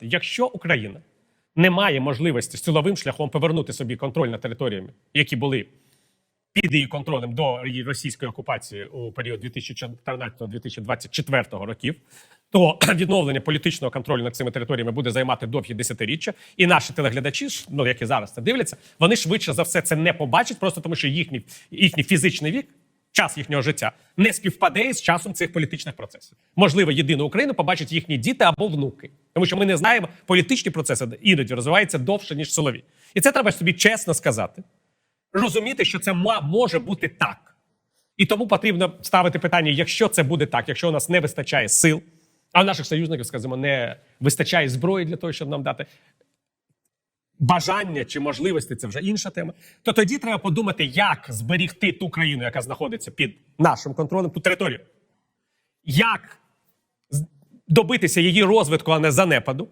Якщо Україна не має можливості силовим шляхом повернути собі контроль над територіями, які були під її контролем до російської окупації у період 2014-2024 років, то відновлення політичного контролю над цими територіями буде займати довгі десятиріччя. І наші телеглядачі, ну які зараз це дивляться, вони швидше за все це не побачать, просто тому що їхній, їхній фізичний вік. Час їхнього життя не співпадає з часом цих політичних процесів. Можливо, єдину Україну побачать їхні діти або внуки, тому що ми не знаємо, політичні процеси іноді розвиваються довше ніж силові, і це треба собі чесно сказати розуміти, що це може бути так. І тому потрібно ставити питання: якщо це буде так, якщо у нас не вистачає сил, а наших союзників, скажімо, не вистачає зброї для того, щоб нам дати бажання чи можливості, це вже інша тема. То тоді треба подумати, як зберігти ту країну, яка знаходиться під нашим контролем, ту територію. Як добитися її розвитку, а не занепаду.